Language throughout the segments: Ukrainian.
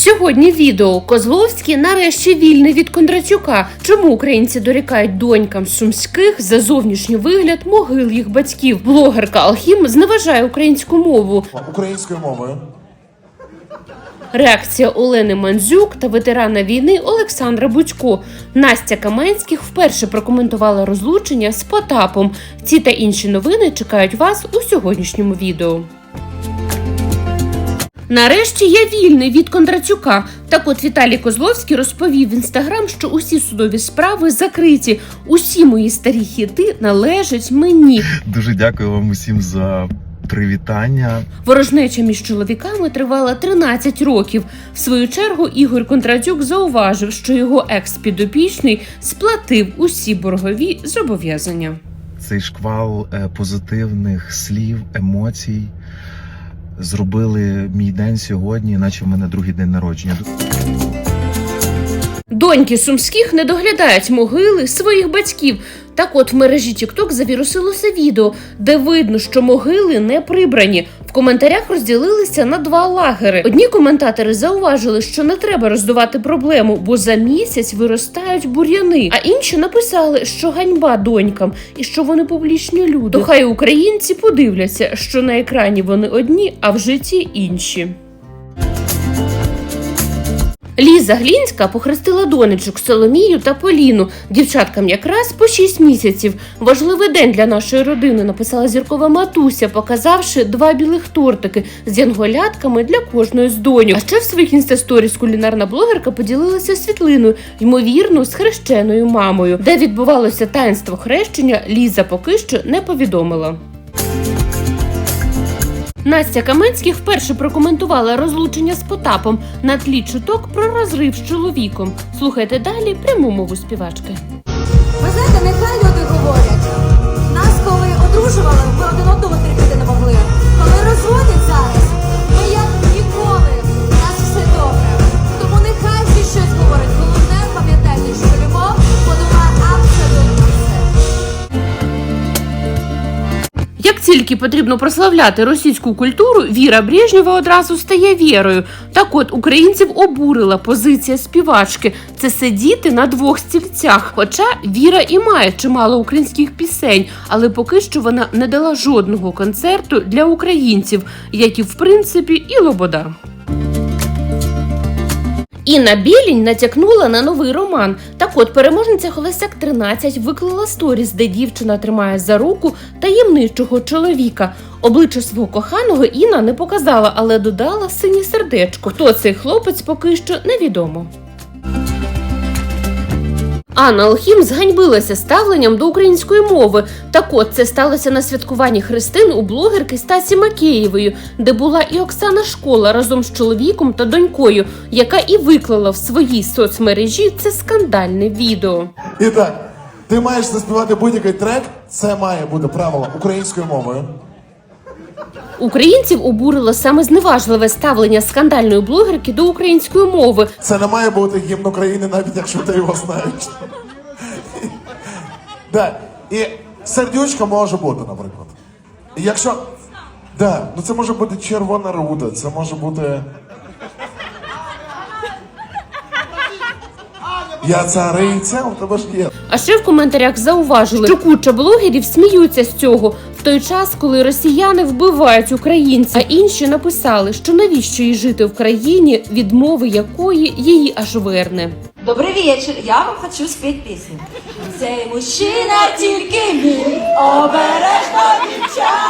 Сьогодні відео Козловський нарешті вільний від Кондратюка. Чому українці дорікають донькам сумських за зовнішній вигляд могил їх батьків? Блогерка Алхім зневажає українську мову. Українською мовою. Реакція Олени Мандзюк та ветерана війни Олександра Будько. Настя Каменських вперше прокоментувала розлучення з Потапом. Ці та інші новини чекають вас у сьогоднішньому відео. Нарешті я вільний від Кондратюка. Так от Віталій Козловський розповів в інстаграм, що усі судові справи закриті. Усі мої старі хіти належать мені. Дуже дякую вам усім за привітання. Ворожнеча між чоловіками тривала 13 років. В свою чергу Ігор Кондратюк зауважив, що його екс-підопічний сплатив усі боргові зобов'язання. Цей шквал е, позитивних слів, емоцій зробили мій день сьогодні, наче в мене другий день народження. Доньки сумських не доглядають могили своїх батьків. Так от в мережі TikTok завірусилося відео, де видно, що могили не прибрані. В коментарях розділилися на два лагери. Одні коментатори зауважили, що не треба роздувати проблему, бо за місяць виростають бур'яни. А інші написали, що ганьба донькам і що вони публічні люди. То хай українці подивляться, що на екрані вони одні, а в житті інші. Ліза Глінська похрестила донечок Соломію та Поліну. Дівчаткам якраз по 6 місяців. Важливий день для нашої родини, написала зіркова матуся, показавши два білих тортики з янголятками для кожної з доньок. А ще в своїх інстасторіс кулінарна блогерка поділилася світлиною, ймовірно, з хрещеною мамою. Де відбувалося таїнство хрещення, Ліза поки що не повідомила. Настя Каменських вперше прокоментувала розлучення з Потапом на тлі чуток про розрив з чоловіком. Слухайте далі пряму мову співачки. Ви знаєте, нехай люди говорять. Нас, коли одружували, ми один одного Тільки потрібно прославляти російську культуру, Віра Брежнєва одразу стає вірою. Так от українців обурила позиція співачки це сидіти на двох стільцях. Хоча Віра і має чимало українських пісень, але поки що вона не дала жодного концерту для українців, як і в принципі і Лобода. Інна Білінь натякнула на новий роман. Так от переможниця Холостяк 13 виклала сторіс, де дівчина тримає за руку таємничого чоловіка. Обличчя свого коханого Інна не показала, але додала синє сердечко. Хто цей хлопець поки що невідомо. Анна Алхім зганьбилася ставленням до української мови. Так от це сталося на святкуванні Христин у блогерки Стасі Макеєвої, де була і Оксана Школа разом з чоловіком та донькою, яка і виклала в своїй соцмережі це скандальне відео. І так, ти маєш заспівати будь-який трек, це має бути правило українською мовою. Українців обурило саме зневажливе ставлення скандальної блогерки до української мови. Це не має бути гімн України, навіть якщо ти його знаєш. Да. І сердючка може бути, наприклад. І якщо. Да, ну це може бути червона руда, це може бути. Я цариця, у тебе ж є. А ще в коментарях зауважили, що куча блогерів сміються з цього той час, коли росіяни вбивають українців. А інші написали, що навіщо їй жити в країні, відмови якої її аж верне. Добрий вечір, я вам хочу спеть пісню. Цей мужчина тільки мій, обережно дівчата,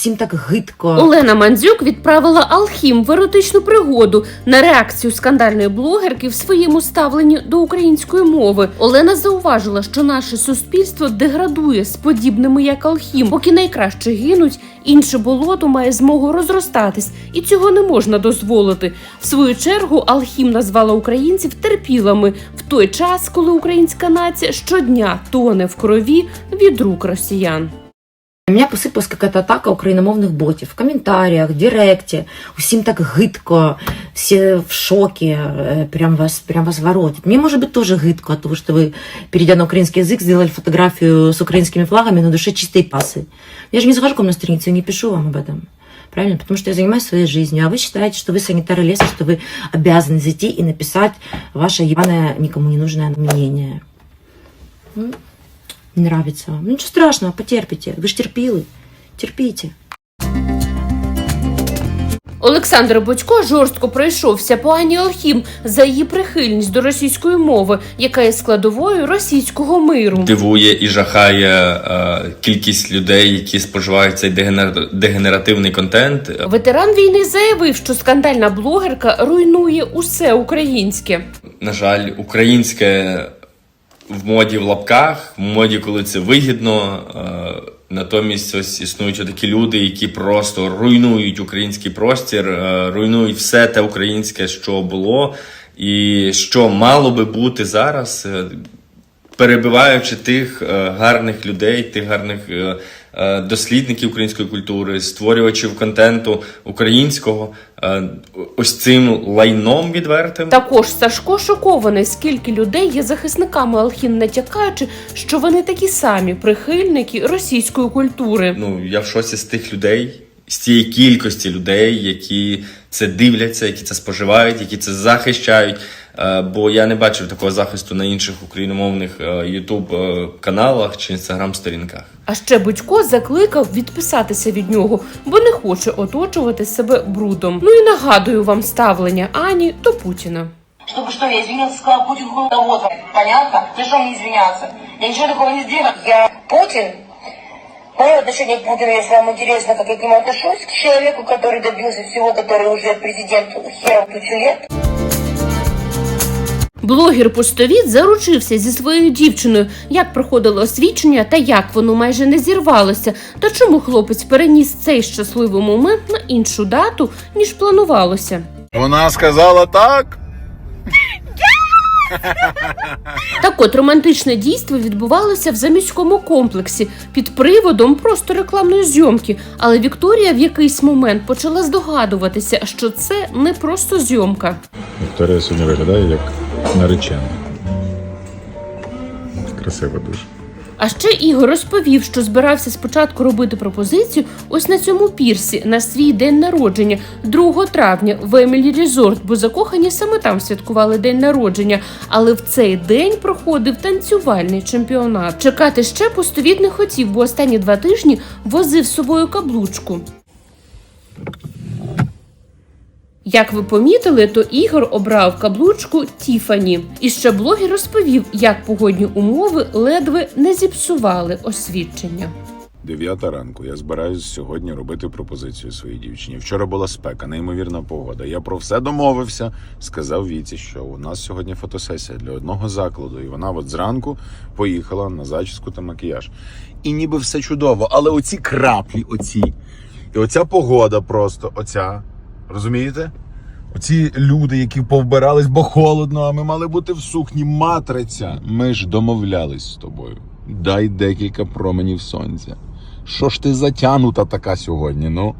усім так гидко. Олена Мандзюк відправила Алхім в еротичну пригоду на реакцію скандальної блогерки в своєму ставленні до української мови. Олена зауважила, що наше суспільство деградує з подібними як Алхім, поки найкраще гинуть. Інше болото має змогу розростатись, і цього не можна дозволити. В свою чергу Алхім назвала українців терпілами в той час, коли українська нація щодня тоне в крові від рук росіян. У меня посипалась какая-то атака україномовних ботів в коментарях, в директі. Усім так гидко, всі в шокі, е, прям вас, прям вас воротит. Мне может быть тоже гидко от того, что вы, перейдя на украинский язык, сделали фотографию с украинскими флагами на душе чистые пасы. Я же не захожу к вам на страницу и не пишу вам об этом. Правильно? Потому что я занимаюсь своей жизнью, а вы считаете, что вы санитары леса, что вы обязаны зайти и написать ваше ебаное, никому не нужное мнение. не нравится вам. Ну ничего страшного, потерпите. Вы же терпилы. Терпите. Олександр Бодько жорстко пройшовся по Ані Алхім за її прихильність до російської мови, яка є складовою російського миру. Дивує і жахає е, кількість людей, які споживають цей дегенер- дегенеративний контент. Ветеран війни заявив, що скандальна блогерка руйнує усе українське. На жаль, українське в моді в лапках, в моді, коли це вигідно. Е, натомість ось існують такі люди, які просто руйнують український простір, е, руйнують все те українське, що було, і що мало би бути зараз. Перебиваючи тих е, гарних людей, тих гарних е, е, дослідників української культури, створювачів контенту українського, ось цим лайном відвертим. Також Сашко шокований, скільки людей є захисниками Алхім, натякаючи, що вони такі самі прихильники російської культури. Ну я в шоці з тих людей, з тієї кількості людей, які це дивляться, які це споживають, які це захищають. Е, Бо я не бачив такого захисту на інших україномовних Ютуб каналах чи інстаграм-сторінках. А ще Будько закликав відписатися від нього, бо не хоче оточувати себе брудом. Ну і нагадую вам ставлення Ані до Путіна. Чтобы что, я извинился, сказал, Путин да вот, понятно? За что мне извиняться? Я ничего такого не сделал. Я Путин? Мое отношение к Путину, если вам интересно, как я к нему отношусь, к человеку, который добился всего, который уже президент хером тучу лет, Блогер Пустовіт заручився зі своєю дівчиною, як проходило освідчення та як воно майже не зірвалося, та чому хлопець переніс цей щасливий момент на іншу дату, ніж планувалося. Вона сказала так. Так от романтичне дійство відбувалося в заміському комплексі під приводом просто рекламної зйомки. Але Вікторія в якийсь момент почала здогадуватися, що це не просто зйомка. Вікторія сьогодні виглядає як наречена. Красиво дуже. А ще Ігор розповів, що збирався спочатку робити пропозицію ось на цьому пірсі на свій день народження 2 травня в Емілі Резорт, бо закохані саме там святкували день народження. Але в цей день проходив танцювальний чемпіонат. Чекати ще пустовіт не хотів, бо останні два тижні возив з собою каблучку. Як ви помітили, то Ігор обрав каблучку Тіфані. І ще блогер розповів, як погодні умови ледве не зіпсували освідчення. Дев'ята ранку. Я збираюсь сьогодні робити пропозицію своїй дівчині. Вчора була спека, неймовірна погода. Я про все домовився. Сказав Віці, що у нас сьогодні фотосесія для одного закладу, і вона от зранку поїхала на зачіску та макіяж. І ніби все чудово, але оці краплі, оці, і оця погода просто, оця. Розумієте? Оці люди, які повбирались, бо холодно, а ми мали бути в сукні матриця. Ми ж домовлялись з тобою. Дай декілька променів сонця. Що ж ти затянута така сьогодні? Ну